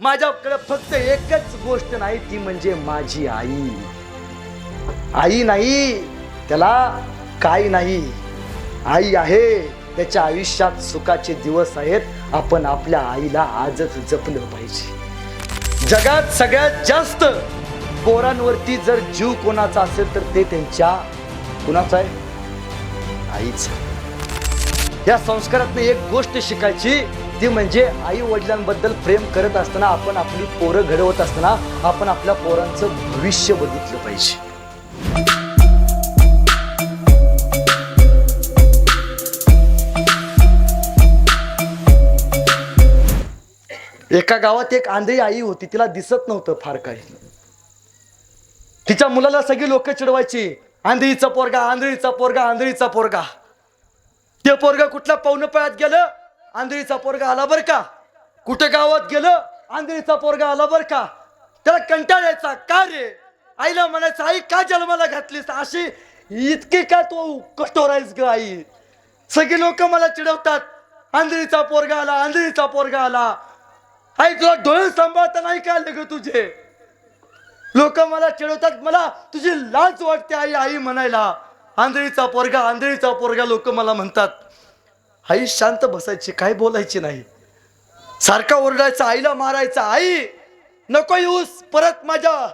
माझ्याकडे फक्त एकच गोष्ट नाही ती म्हणजे माझी आई. आई नाही त्याला काय नाही. आई आहे त्याच्या आयुष्यात सुखाचे दिवस आहेत आपण आपल्या आईला आजच जपलं पाहिजे. जगात सगळ्यात जास्त पोरांवरती जर जीव कोणाचा असेल तर ते त्यांच्या कुणाचा आहे? आईचा. या संस्कारातनं एक गोष्ट शिकायची ती म्हणजे आई वडिलांबद्दल प्रेम करत असताना आपण आपली पोरं घडवत असताना आपण आपल्या पोरांचं भविष्य बघितलं पाहिजे. एका गावात एक आंधळी आई होती तिला दिसत नव्हतं फार काही. तिच्या मुलाला सगळी लोक चिडवायची आंधळीचा पोरगा आंधळीचा पोरगा आंधळीचा पोरगा. ते पोरगा कुठल्या पाहुणपळ्यात गेलं? आंधळीचा पोरगा आला बर का? कुठे गावात गेलं? आंधळीचा पोरगा आला बर का? त्याला कंटाळायचा का रे आईला म्हणायचं आई का जन्माला घातलीस? अशी इतकी का तो कठोर आहेस ग आई? सगळी लोक मला चिडवतात. आंधळीचा पोरगा आला आंधळीचा पोरगा आला. आई तुला डोळे सांभाळता नाही का आले ग तुझे? लोक मला चिडवतात. मला तुझी लाज वाटते आई आई म्हणायला. आंधळीचा पोरगा आंधळीचा पोरगा लोक मला म्हणतात. आई शांत बसायची काय बोलायची नाही. सारखा ओरडायचा आईला मारायचा आई नको येऊस परत माझ्या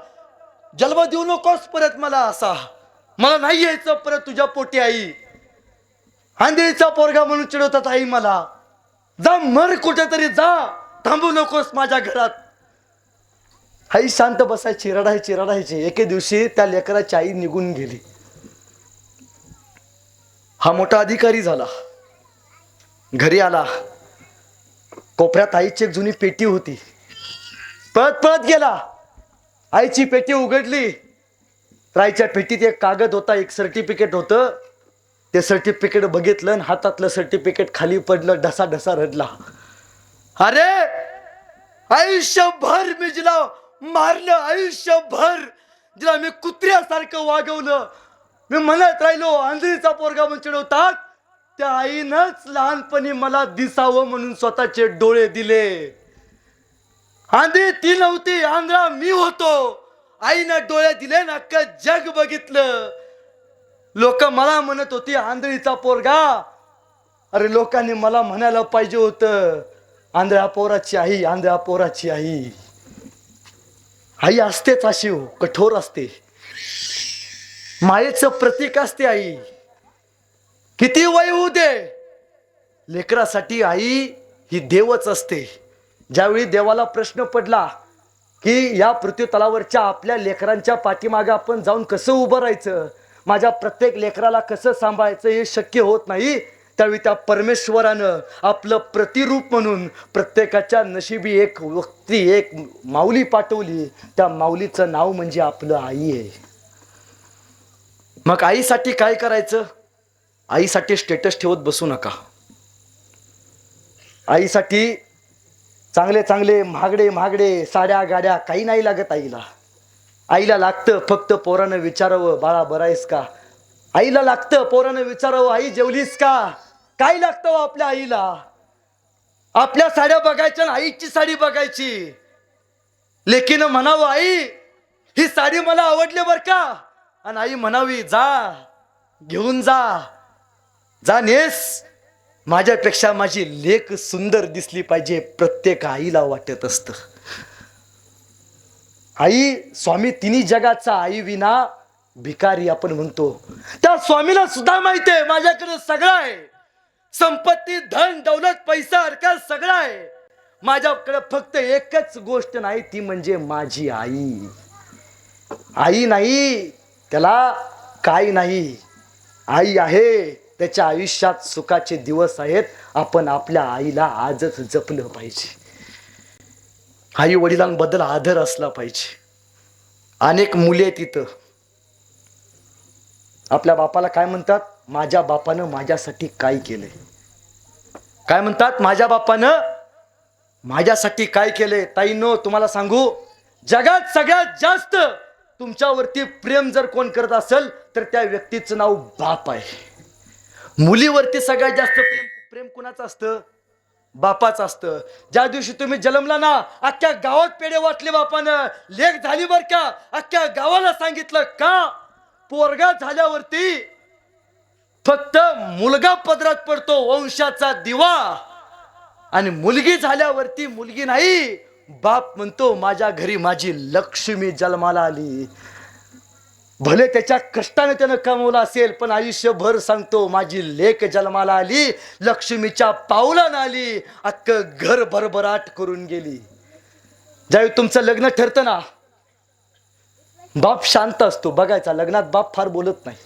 जन्म देऊ नकोस परत मला असा. मला नाही यायचं परत तुझ्या पोटी आई. आंधळीचा पोरगा म्हणून चिडवतात आई मला. जा मर कुठेतरी जा. थांबू नकोस माझ्या घरात. आई शांत बसायची रडायची रडायची. एके दिवशी त्या लेकराची आई निघून गेली. हा मोठा अधिकारी झाला. घरी आला. कोपऱ्यात आईची एक जुनी पेटी होती. पळत पळत गेला. आईची पेटी उघडली. तर आईच्या पेटीत एक कागद होता एक सर्टिफिकेट होतं. ते सर्टिफिकेट बघितलं आणि हातातलं सर्टिफिकेट खाली पडलं ढसा ढसा रडला. अरे! आयुष्यभर मी जिला मारलं आयुष्यभर जिला मी कुत्र्यासारखं वागवलं. मी म्हणत राहिलो आंधळीचा पोरगा म्हणून चिडवतात. त्या आईनंच लहानपणी मला दिसावं म्हणून स्वतःचे डोळे दिले. आंधी ती नव्हती आंध्रा मी होतो. आईनं डोळे दिले ना का जग बघितलं. लोक मला म्हणत होती आंधळीचा पोरगा. अरे लोकांनी मला म्हणायला पाहिजे होतं आंधळ्या पोराची आई आंधळ्या पोराची आई. आई असतेच अशी हो कठोर असते. मायेचं प्रतीक असते आई. किती वय होऊ दे. लेकरासाठी आई ही देवच असते. ज्यावेळी देवाला प्रश्न पडला की या पृथ्वीतलावरच्या आपल्या लेकरांच्या पाठीमागे आपण जाऊन कसं उभं राहायचं माझ्या प्रत्येक लेकराला कसं सांभाळायचं हे शक्य होत नाही त्यावेळी त्या परमेश्वरानं आपलं प्रतिरूप म्हणून प्रत्येकाच्या नशिबी एक व्यक्ती एक माऊली पाठवली. त्या माऊलीचं नाव म्हणजे आपलं आई आहे. मग आईसाठी काय करायचं? आईसाठी स्टेटस ठेवत बसू नका. आईसाठी चांगले चांगले महागडे महागडे साड्या गाड्या काही नाही लागत आईला. आईला लागतं फक्त पोरानं विचारावं बाळा बरं आहेस का? आईला लागतं पोरानं विचारावं आई जेवलीस का? काय लागतं हो आपल्या आईला? आपल्या साड्या बघायच्या आणि आईची साडी बघायची. लेकीनं म्हणावं आई ही साडी मला आवडली बर का? आणि आई म्हणावी जा घेऊन जा. जाणेस माझ्यापेक्षा माझी लेख सुंदर दिसली पाहिजे प्रत्येक आईला वाटत असत. आई स्वामी तिन्ही जगाचा आई विना भिकारी आपण म्हणतो. त्या स्वामीला सुद्धा माहिती आहे माझ्याकडे सगळं आहे. संपत्ती धन दौलत पैसा अडका सगळं आहे. माझ्याकडे फक्त एकच गोष्ट नाही ती म्हणजे माझी आई. आई नाही त्याला काय नाही. आई आहे. त्याच्या आयुष्यात सुखाचे दिवस आहेत. आपण आपल्या आईला आजच जपलं पाहिजे. आई वडिलांबद्दल आदर असला पाहिजे. अनेक मुले तिथं आपल्या बापाला काय म्हणतात? माझ्या बापानं माझ्यासाठी काय केलंय? काय म्हणतात? माझ्या बापानं माझ्यासाठी काय केलंय? ताईनो तुम्हाला सांगू जगात सगळ्यात जास्त तुमच्यावरती प्रेम जर कोण करत असेल तर त्या व्यक्तीचं नाव बाप आहे. मुलीवरती सगळ्यात जास्त प्रेम प्रेम कुणाचं असतं? बापाचं असतं. ज्या दिवशी तुम्ही जन्मला ना अख्ख्या गावात पेढे वाटले बापानं. लेख झाली बर का? अख्ख्या गावाला सांगितलं का? पोरगा झाल्यावरती फक्त मुलगा पदरात पडतो वंशाचा दिवा. आणि मुलगी झाल्यावरती मुलगी नाही. बाप म्हणतो माझ्या घरी माझी लक्ष्मी जन्माला आली. भले त्याच्या कष्टाने त्यानं कमवलं असेल पण आयुष्यभर सांगतो माझी लेख जन्माला आली लक्ष्मीच्या पावलानं आली अख्खं घर भरभराट करून गेली. ज्यावेळी तुमचं लग्न ठरतं ना? बाप शांत असतो. बघायचा लग्नात बाप फार बोलत नाही.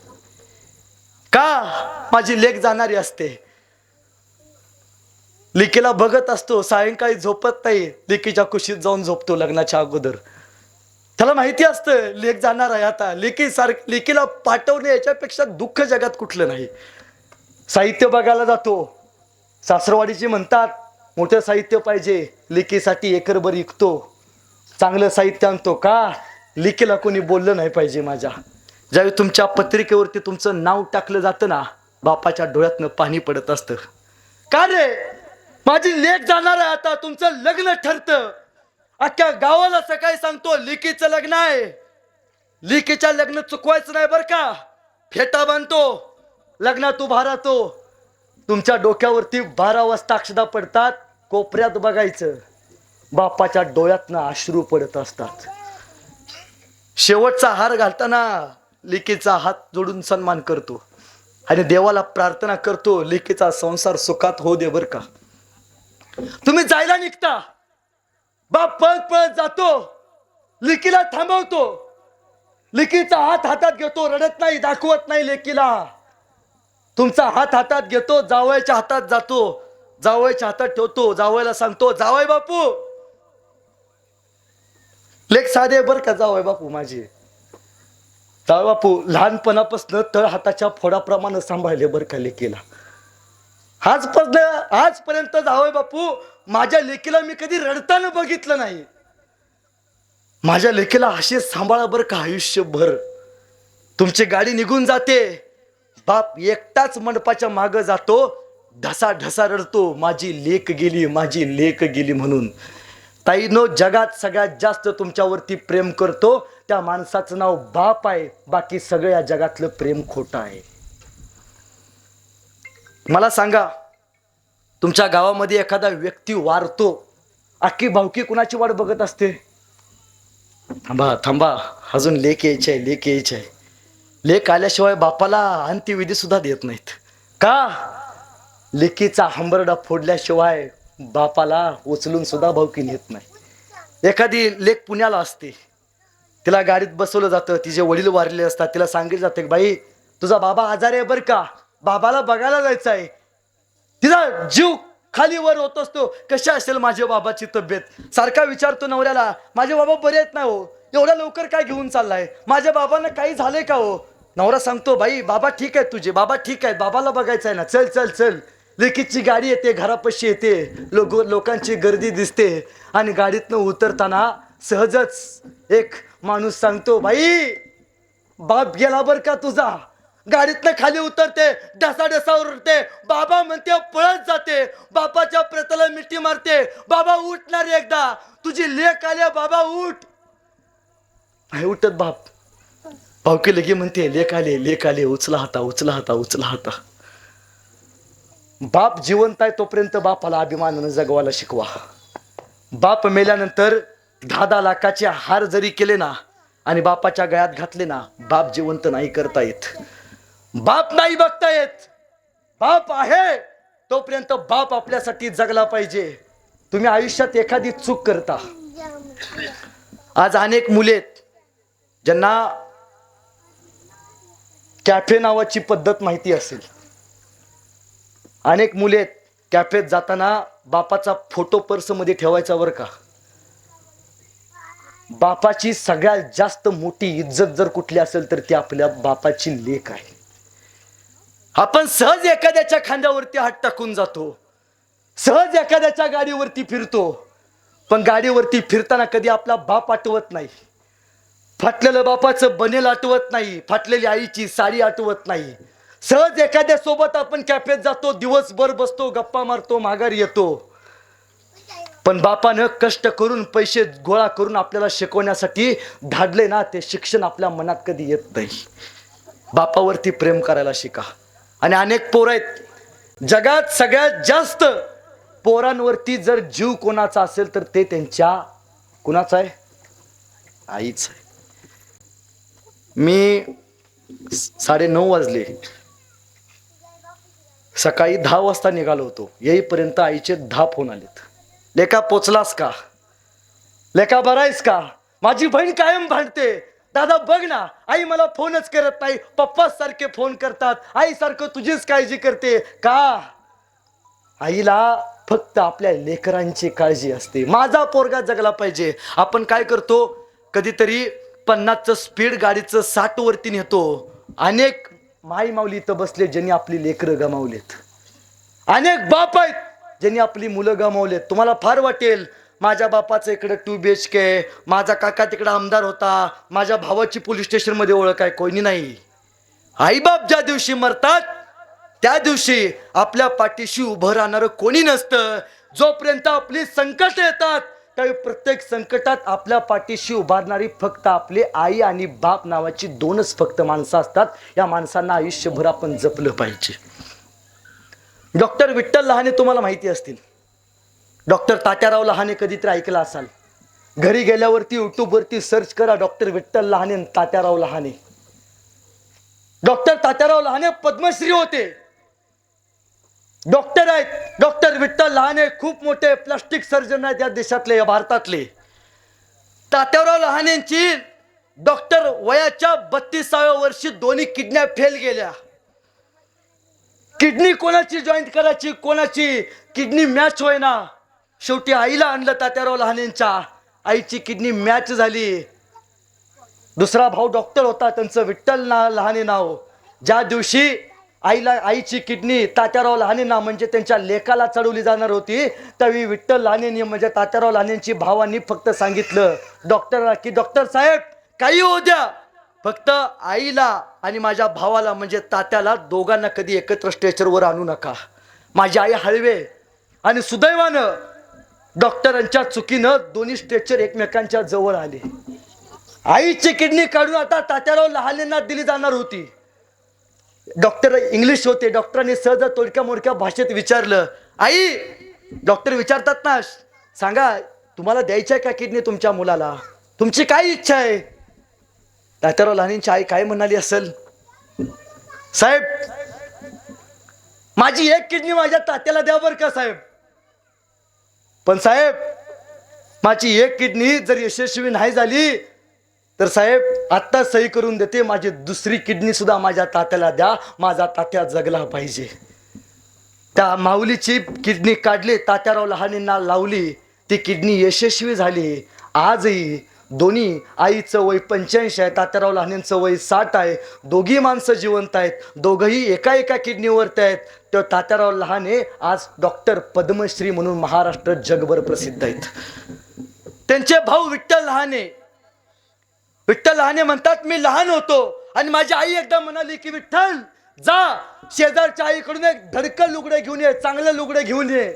का माझी लेख जाणारी असते? लिकीला बघत असतो सायंकाळी झोपत नाही. लिकीच्या कुशीत जाऊन झोपतो लग्नाच्या अगोदर. त्याला माहिती असतं लेख जाणार आहे आता. लेखी सार लेखीला पाठवणे याच्यापेक्षा दुःख जगात कुठलं नाही. साहित्य बघायला जातो. सासरवाडीचे म्हणतात मोठं साहित्य पाहिजे लेखीसाठी एकरभर विकतो. चांगलं साहित्य आणतो का? लेखीला कोणी बोललं नाही पाहिजे माझ्या. ज्यावेळी तुमच्या पत्रिकेवरती तुमचं नाव टाकलं जातं ना बापाच्या डोळ्यातनं पाणी पडत असतं. का रे? माझी लेख जाणार आहे आता तुमचं लग्न ठरतं. अख्ख्या गावाला सकाळी सांगतो लिकीचं लग्न आहे. लिकीच्या लग्न चुकवायचं नाही बरं का? फेटा बांधतो लग्नात उभा राहतो. तुमच्या डोक्यावरती बारा वाजता अक्षदा पडतात कोपऱ्यात बघायचं. बापाच्या डोळ्यातनं अश्रू पडत असतात. शेवटचा हार घालताना लिकीचा हात जोडून सन्मान करतो. आणि देवाला प्रार्थना करतो लिकीचा संसार सुखात होऊ दे बर का? तुम्ही जायला निघता. बाप पळत पळत जातो. लेकीला थांबवतो. लिकीचा हात हातात घेतो रडत नाही दाखवत नाही लेकीला. तुमचा हात हातात घेतो जावयाच्या हातात जातो. जावयाच्या हातात ठेवतो जावयाला सांगतो जावय बापू. लेख साधे बर का जावय बापू माझी. जावय बापू लहानपणापासून तळ हाताच्या फोडाप्रमाणे सांभाळले बर का लेकीला. आजपासून आजपर्यंत जावय बापू माझ्या लेकीला मी कधी रडताना बघितलं नाही. माझ्या लेकीला असे सांभाळा बरं का आयुष्यभर. तुमची गाडी निघून जाते. बाप एकटाच मंडपाच्या मागं जातो. ढसा ढसा रडतो. माझी लेक गेली माझी लेक गेली म्हणून. ताईनो जगात सगळ्यात जास्त तुमच्यावरती प्रेम करतो. त्या माणसाचं नाव बाप आहे. बाकी सगळ्या जगातलं प्रेम खोटं आहे. मला सांगा तुमच्या गावामध्ये एखादा व्यक्ती वारतो अख्खी भावकी कुणाची वाट बघत असते? थांबा थांबा अजून लेख यायचे आहे लेख यायचे आहे. लेख आल्याशिवाय बापाला अंत्यविधी सुद्धा देत नाहीत. का? लेकीचा हंबरडा फोडल्याशिवाय बापाला उचलून सुद्धा भावकी नेत नाही. एखादी लेख पुण्याला असते. तिला गाडीत बसवलं जातं तिचे वडील वारलेले असतात तिला सांगितलं जातं की बाई तुझा बाबा आजारी आहे बरं का? बाबाला बघायला जायचं आहे. तिचा जीव खाली वर होत असतो. कशी असेल माझ्या बाबाची तब्येत? सारखा विचारतो नवऱ्याला माझे बाबा बरे आहेत ना हो? एवढ्या लवकर काय घेऊन चाललाय? माझ्या बाबांना काही झालंय का हो? नवरा सांगतो बाई बाबा ठीक आहे तुझे बाबा ठीक आहेत बाबाला बघायचं आहे ना. चल चल चल. लेकीची गाडी येते घरापाशी येते. लोक लोकांची गर्दी दिसते आणि गाडीतनं उतरताना सहजच एक माणूस सांगतो बाई बाप गेला बर का तुझा? गाडीतनं खाली उतरते ढसाढसा उरते बाबा म्हणते पळत जाते. बापाच्या प्रताला मिठी मारते. बाबा उठणार एकदा. तुझी लेख आल्या बाबा उठ. नाही उठत बाप. भावकी लगे म्हणते लेख आले लेख आले उचला हाता उचला हाता उचला हाता. बाप जिवंत आहे तोपर्यंत बापाला अभिमानानं जगवायला शिकवा. बाप मेल्यानंतर दहा दहा लाखाचे हार जरी केले ना आणि बापाच्या गळ्यात घातले ना बाप जिवंत नाही करता येत. बाप नाही बघता येत बाप आहे तोपर्यंत बाप आपल्यासाठी जगला पाहिजे. तुम्ही आयुष्यात एखादी चूक करता. आज अनेक मुले आहेत ज्यांना कॅफे नावाची पद्धत माहिती असेल. अनेक मुले आहेत कॅफेत जाताना बापाचा फोटो पर्समध्ये ठेवायचा वर का. बापाची सगळ्यात जास्त मोठी इज्जत जर कुठली असेल तर ती आपल्या बापाची लेख आहे. आपण सहज एखाद्याच्या खांद्यावरती हात टाकून जातो. सहज एखाद्याच्या गाडीवरती फिरतो. पण गाडीवरती फिरताना कधी आपला बाप आठवत नाही. फाटलेलं बापाचं बनेल आठवत नाही. फाटलेली आईची साडी आठवत नाही. सहज एखाद्या सोबत आपण कॅफेत जातो दिवसभर बसतो गप्पा मारतो माघारी येतो. पण बापानं कष्ट करून पैसे गोळा करून आपल्याला शिकवण्यासाठी धाडले ना ते शिक्षण आपल्या मनात कधी येत नाही. बापावरती प्रेम करायला शिका. आणि अनेक पोर आहेत. जगात सगळ्यात जास्त पोरांवरती जर जीव कोणाचा असेल तर ते त्यांच्या कुणाचा आहे? आईच आहे. मी साडे नऊ वाजले. सकाळी दहा वाजता निघालो होतो. येईपर्यंत आईचे दहा फोन आलेत. लेका पोचलास का? लेका बरायस का? माझी बहीण कायम भांडते. दादा बघ ना आई मला फोनच करत नाही. पप्पा सारखे फोन करतात. आई सारखं तुझीच काळजी करते. का? आईला फक्त आपल्या लेकरांची काळजी असते. माझा पोरगा जगला पाहिजे. आपण काय करतो? कधीतरी पन्नासचं स्पीड गाडीचं साठ वरती नेतो. अनेक माई माऊली इथं बसले ज्यांनी आपली लेकरं गमावलेत. अनेक बाप आहेत ज्यांनी आपली मुलं गमावलेत. तुम्हाला फार वाटेल. माझ्या बापाचं इकडं टू बी एच के माझा काका तिकडं आमदार होता. माझ्या भावाची पोलीस स्टेशनमध्ये ओळख आहे कोणी नाही. आईबाप ज्या दिवशी मरतात त्या दिवशी आपल्या पाठीशी उभं राहणारं कोणी नसतं. जोपर्यंत आपली संकट येतात त्यावेळी प्रत्येक संकटात आपल्या पाठीशी उभारणारी फक्त आपली आई आणि बाप नावाची दोनच फक्त माणसं असतात. या माणसांना आयुष्यभर आपण जपलं पाहिजे. डॉक्टर विठ्ठल लहाने तुम्हाला माहिती असतील. डॉक्टर तात्याराव लहाने कधीतरी ऐकलं असाल. घरी गेल्यावरती युट्यूबवरती सर्च करा डॉक्टर विठ्ठल लहाने आणि तात्याराव लहाने. डॉक्टर तात्याराव लहाने पद्मश्री होते. डॉक्टर आहेत. डॉक्टर विठ्ठल लहाने खूप मोठे प्लास्टिक सर्जन आहेत या देशातले या भारतातले. तात्याराव लहानेंची डॉक्टर वयाच्या बत्तीसाव्या वर्षी दोन्ही किडन्या फेल गेल्या. किडनी कोणाची जॉईंट करायची कोणाची किडनी मॅच होईना. शेवटी आईला आणलं तात्याराव लहानेंच्या. आईची किडनी मॅच झाली. दुसरा भाऊ डॉक्टर होता त्यांचं विठ्ठल ना लहाने नाव. ज्या दिवशी आईला आईची किडनी तात्याराव लहाने ना म्हणजे त्यांच्या लेखाला चढवली जाणार होती त्यावेळी विठ्ठल लहानेनी म्हणजे तात्याराव लहानेंची भावांनी फक्त सांगितलं डॉक्टरला की डॉक्टर साहेब काही होऊ द्या. फक्त आईला आणि माझ्या भावाला म्हणजे तात्याला दोघांना कधी एकत्र स्ट्रेचरवर आणू नका. माझी आई हळवे आणि सुदैवानं डॉक्टरांच्या चुकीनं दोन्ही स्ट्रेचर एकमेकांच्या जवळ आले. आईची किडनी काढून आता तात्याराव लहानेंना दिली जाणार होती. डॉक्टर इंग्लिश होते. डॉक्टरांनी सहज तोडक्या मोडक्या भाषेत विचारलं आई डॉक्टर विचारतात ना सांगा तुम्हाला द्यायची आहे का किडनी तुमच्या मुलाला? तुमची काय इच्छा आहे? तात्याराव लहानेंची आई काय म्हणाली असेल? साहेब माझी एक किडनी माझ्या तात्याला द्या बरं का साहेब? पण साहेब माझी एक किडनी जर यशस्वी नाही झाली तर साहेब आत्ता सही करून देते माझी दुसरी किडनी सुद्धा माझ्या तात्याला द्या माझा तात्या जगला पाहिजे. त्या माऊलीची किडनी काढली तात्याराव लहानेंना लावली ती किडनी यशस्वी झाली. आजही दोन्ही आईचं वय पंच्याऐंशी आहे तात्याराव लहानेंचं वय साठ आहे. दोघी माणसं जिवंत आहेत. दोघंही एका एका किडनीवरती आहेत. तर तात्याराव लहाने आज डॉक्टर पद्मश्री म्हणून महाराष्ट्र जगभर प्रसिद्ध आहेत. त्यांचे भाऊ विठ्ठल लहाने. विठ्ठल लहाने म्हणतात मी लहान होतो आणि माझी आई एकदा म्हणाली की विठ्ठल जा. शेजारच्या आईकडून एक धडकं लुगडं घेऊन ये चांगलं लुगडं घेऊन ये.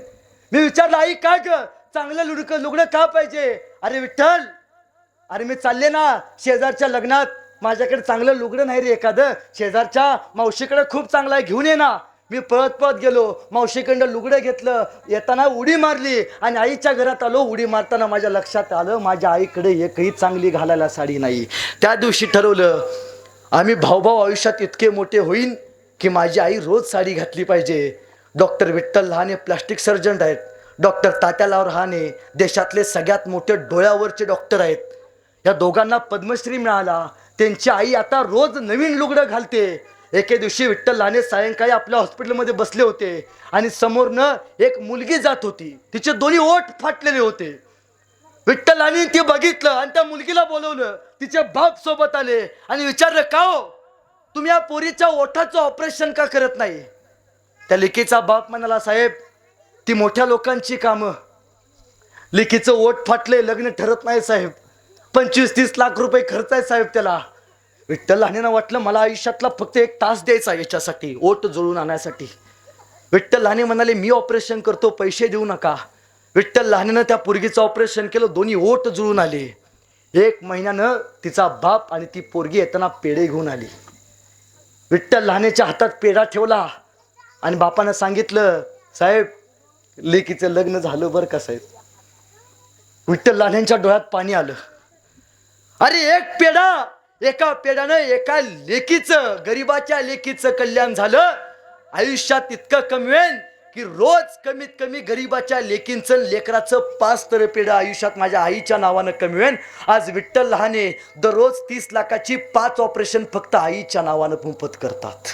मी विचारलं आई काय ग? चांगलं लुडकं लुगडं का पाहिजे? अरे विठ्ठल अरे मी चालले ना शेजारच्या लग्नात. माझ्याकडे चांगलं लुगडं नाही रे एखादं. शेजारच्या मावशीकडे खूप चांगलं आहे. घेऊन ये ना. मी पळत पळत गेलो. मावशीकडं लुगडं घेतलं. येताना उडी मारली. आणि आईच्या घरात आलो. उडी मारताना माझ्या लक्षात आलं माझ्या आईकडे एकही चांगली घालायला साडी नाही. त्या दिवशी ठरवलं आम्ही भाऊभाऊ आयुष्यात इतके मोठे होईन की माझी आई रोज साडी घातली पाहिजे. Doctor Vitthal Lahane plastic surgeon आहेत. डॉक्टर तात्यालाव रहाणे देशातले सगळ्यात मोठे डोळ्यावरचे डॉक्टर आहेत. या दोघांना पद्मश्री मिळाला. त्यांची आई आता रोज नवीन लुगडं घालते. एके दिवशी विठ्ठल लाने सायंकाळी आपल्या हॉस्पिटलमध्ये बसले होते आणि समोरनं एक मुलगी जात होती. तिचे दोन्ही ओठ फाटलेले होते. विठ्ठल लाने ते बघितलं आणि त्या मुलगीला बोलवलं. तिचे बाप सोबत आले आणि विचारलं का हो? तुम्ही या पोरीच्या ओठाचं ऑपरेशन का करत नाही? त्या लेकीचा बाप म्हणाला साहेब ती मोठ्या लोकांची कामं. लेकीचं ओठ फाटले लग्न ठरत नाही साहेब. पंचवीस तीस लाख रुपये खर्च आहे साहेब त्याला. विठ्ठल लहानेनं वाटलं मला आयुष्यातला फक्त एक तास द्यायचा याच्यासाठी ओट जुळून आणण्यासाठी विठ्ठल लहाने म्हणाले मी ऑपरेशन करतो पैसे देऊ नका. विठ्ठल लहानेनं त्या पोरगीचं ऑपरेशन केलं दोन्ही ओट जुळून आले. एक महिन्यानं तिचा बाप आणि ती पोरगी येताना पेढे घेऊन आली. विठ्ठल लहानेच्या हातात पेढा ठेवला आणि बापानं सांगितलं साहेब लेकीचं लग्न झालं बरं का साहेब? विठ्ठल लहान्यांच्या डोळ्यात पाणी आलं. अरे एक पेढा एका पेढ्यानं एका लेकीचं गरीबाच्या लेकीचं कल्याण झालं. आयुष्यात इतकं कमवेन की रोज कमीत कमी गरीबाच्या लेकींचं लेकराचं पाच तर पेढं आयुष्यात माझ्या आईच्या नावानं कमवेन आज विठ्ठल लहाने दररोज तीस लाखाची पाच ऑपरेशन फक्त आईच्या नावानं मोफत करतात.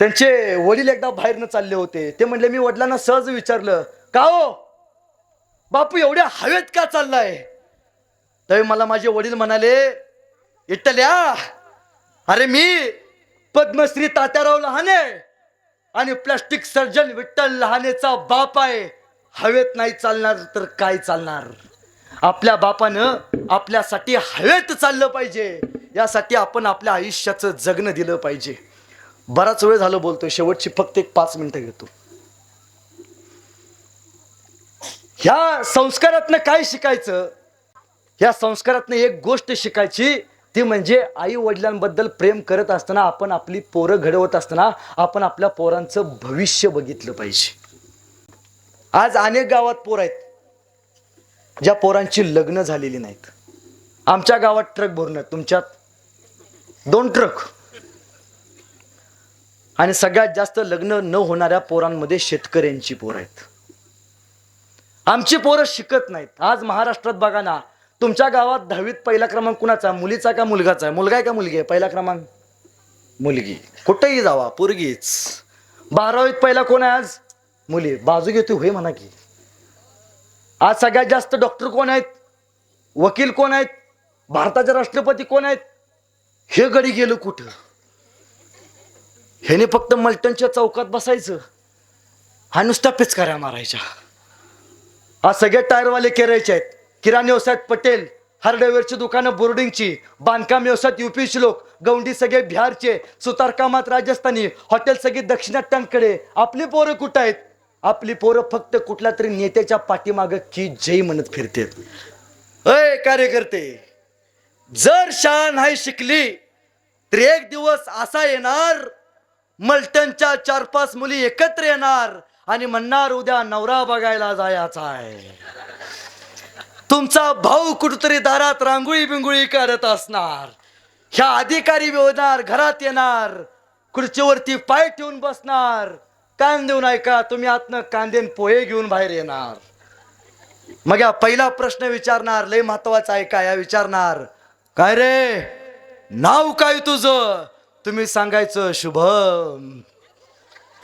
त्यांचे वडील एकदा बाहेरनं चालले होते. ते म्हणले मी वडिलांना सहज विचारलं का हो? बापू एवढ्या हवेत का चाललाय? त्यावेळी मला माझे वडील म्हणाले इटल्या अरे मी पद्मश्री तात्याराव लहाने आणि प्लास्टिक सर्जन विठ्ठल लहानेचा बाप आहे. हवेत नाही चालणार तर काय चालणार? आपल्या बापानं आपल्यासाठी हवेत चाललं पाहिजे. यासाठी आपण आपल्या आयुष्याचं जगणं दिलं पाहिजे. बराच वेळ झालं बोलतो शेवटची फक्त एक पाच मिनटं घेतो. ह्या संस्कारातनं काय शिकायचं? ह्या संस्कारातनं एक गोष्ट शिकायची ती म्हणजे आई वडिलांबद्दल प्रेम करत असताना आपण आपली पोरं घडवत असताना आपण आपल्या पोरांचं भविष्य बघितलं पाहिजे. आज अनेक गावात पोर आहेत ज्या पोरांची लग्न झालेली नाहीत. आमच्या गावात ट्रक भरून आहेत तुमच्यात? दोन ट्रक. आणि सगळ्यात जास्त लग्न न होणाऱ्या पोरांमध्ये शेतकऱ्यांची पोरं आहेत. आमची पोरं शिकत नाहीत. आज महाराष्ट्रात बघा ना तुमच्या गावात दहावीत पहिला क्रमांक कुणाचा? मुलीचा का मुलगाचा? आहे मुलगा आहे का मुलगी आहे? पहिला क्रमांक? मुलगी. कुठेही जावा पोरगीच. बारावीत पहिला कोण आहे आज? मुली. बाजू घेतो होय म्हणा की. आज सगळ्यात जास्त डॉक्टर कोण आहेत? वकील कोण आहेत? भारताचे राष्ट्रपती कोण आहेत? हे गडी गेलं कुठं? ह्याने फक्त मल्टनच्या चौकात बसायचं हा नुसता पिचकाऱ्या मारायच्या. आज सगळे टायरवाले केरायचे आहेत. किराणा व्यवसायात पटेल हार्डवेअरची दुकानं बोर्डिंगची बांधकाम व्यवसायात युपीचे लोक गौंडी सगळे बिहारचे सुतारकामात राजस्थानी हॉटेल सगळे दक्षिणाट्यांकडे आपली पोरं कुठं आहेत? आपली पोरं फक्त कुठल्या तरी नेत्याच्या पाठीमागं की जय म्हणत फिरते अय कार्यकर्ते जर शाळा नाही शिकली तर एक दिवस असा येणार मल्टनच्या चार पाच मुली एकत्र येणार आणि म्हणणार उद्या नवरा बघायला जायचा आहे. तुमचा भाऊ कुठतरी दारात रांगोळी बिंगोळी करत असणार. ह्या अधिकारी येणार घरात येणार खुर्चीवरती पाय ठेवून बसणार. कान देऊन ऐका तुम्ही आतनं कांदेन पोहे घेऊन बाहेर येणार. मग या पहिला प्रश्न विचारणार लय महत्त्वाचा आहे का या विचारणार. काय रे? नाव काय तुझं? तुम्ही सांगायचं शुभम.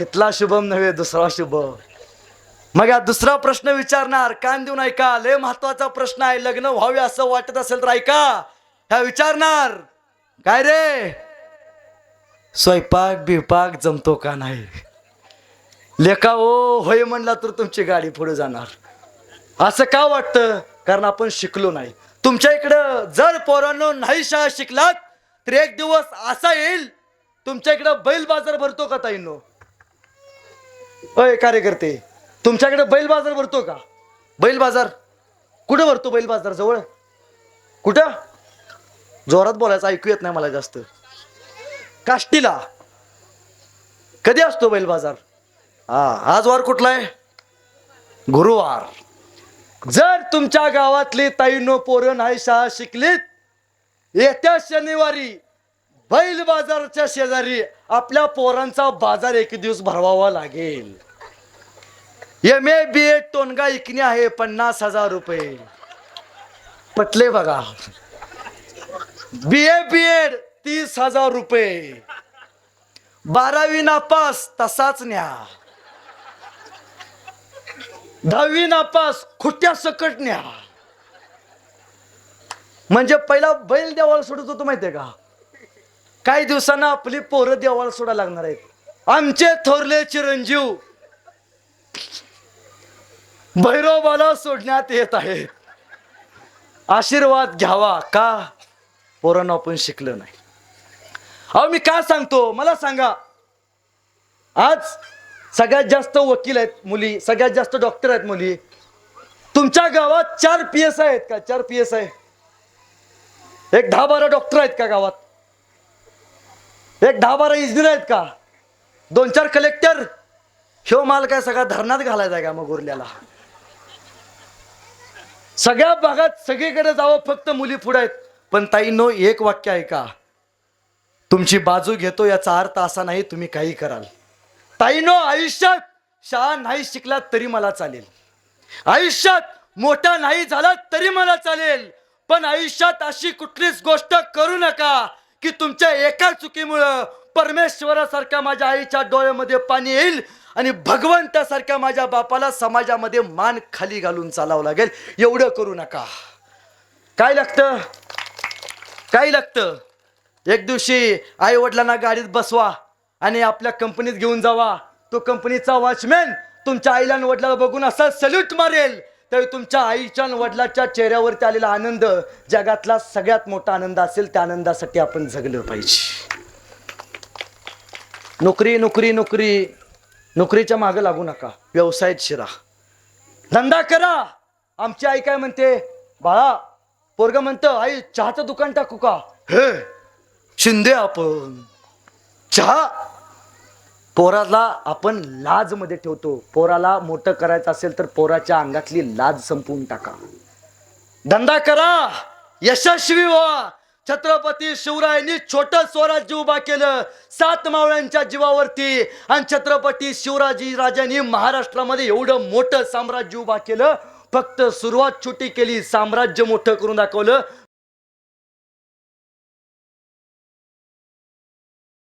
तिथला शुभम नव्हे दुसरा शुभम. मग या दुसरा प्रश्न विचारणार. कान देऊन ऐका लय महत्त्वाचा प्रश्न आहे. लग्न व्हावे असं वाटत असेल तर ऐका. ह्या विचारणार. काय रे? स्वयंपाक बिपाक जमतो का नाही? लेखा ओ होय म्हणला तर तुमची गाडी पुढे जाणार. असं का वाटतं? कारण आपण शिकलो नाही. तुमच्या इकडं जर पोरांनो नाही शाळा शिकलात तर एक दिवस असा येईल. तुमच्या इकडं बैल बाजार भरतो का ताईनो? अय कार्यकर्ते तुमच्याकडे बैल बाजार भरतो का? बैल बाजार? कुठं भरतो बैल बाजार जवळ? कुठं? जोरात बोलायचं ऐकू येत नाही मला जास्त. काष्टीला. कधी असतो बैल बाजार? हा आज वार कुठला आहे? गुरुवार. जर तुमच्या गावातली ताईनो पोरं नाही शाळा शिकलीत येत्या शनिवारी बैल बाजारच्या शेजारी आपल्या पोरांचा बाजार एक दिवस भरवावा लागेल. एम ए बी एड टोनगा इकणी आहे पन्नास हजार रुपये. पटले बघा. बी ए बी एड तीस हजार रुपये. बारावी नापास तसाच न्या. दहावी नापास खुट्या सकट न्या. म्हणजे पहिला बैल देवाला सोडत होतो माहितीये का? काही दिवसांना आपली पोरं देवाला सोडा लागणार आहेत. आमचे थोरले चिरंजीव भैरवबाला सोडण्यात येत आहे आशीर्वाद घ्यावा का? पोरांना आपण शिकलं नाही. अहो मी का सांगतो? मला सांगा. आज सगळ्यात जास्त वकील आहेत मुली सगळ्यात जास्त डॉक्टर आहेत मुली. तुमच्या गावात चार पी एस आहेत का? चार पी एस आहे एक दहा बारा डॉक्टर आहेत का गावात? एक दहा बारा इंजिनियर आहेत का? दोन चार कलेक्टर ह्यो माल काय सगळा धरणात घालायचा आहे का मग उरल्याला सगळ्या भागात सगळीकडे जावं फक्त मुली पुढे आहेत. पण ताईनो एक वाक्य आहे का तुमची बाजू घेतो याचा अर्थ असा नाही तुम्ही काही कराल. ताईनो आयुष्यात शाळा नाही शिकला तरी मला चालेल. आयुष्यात मोठा नाही झाला तरी मला चालेल. पण आयुष्यात अशी कुठलीच गोष्ट करू नका. की तुमच्या एका चुकीमुळं परमेश्वरासारख्या माझ्या आईच्या डोळ्यामध्ये पाणी येईल आणि भगवंतासारख्या माझ्या बापाला समाजामध्ये मान खाली घालून चालावं लागेल. एवढं करू नका. काय लागतं? काय लागतं? एक दिवशी आई वडिलांना गाडीत बसवा आणि आपल्या कंपनीत घेऊन जावा. तो कंपनीचा वॉचमॅन तुमच्या आईला आणि वडिलाला बघून असा सल्यूट मारेल. तर तुमच्या आईच्या आणि वडिलाच्या चेहऱ्यावरती आलेला आनंद जगातला सगळ्यात मोठा आनंद असेल त्या आनंदासाठी आपण जगलं पाहिजे. नोकरी नोकरी नोकरी नोकरीच्या मागे लागू नका. व्यवसायात शिरा. धंदा करा. आमची आई काय म्हणते? बाळा पोरग म्हणतं आई चहाचं दुकान टाकू का? हे शिंदे आपण. चहा? पोराला आपण लाजमध्ये ठेवतो. पोराला मोठं करायचं असेल तर पोराच्या अंगातली लाज संपवून टाका. धंदा करा. यशस्वी व्हा. छत्रपती शिवरायांनी छोट स्वराज्य उभा केलं. सात मावळ्यांच्या जीवावरती आणि छत्रपती शिवराजी राजांनी महाराष्ट्रामध्ये एवढं मोठं साम्राज्य उभा केलं. फक्त सुरुवात छोटी केली. साम्राज्य मोठं करून दाखवलं.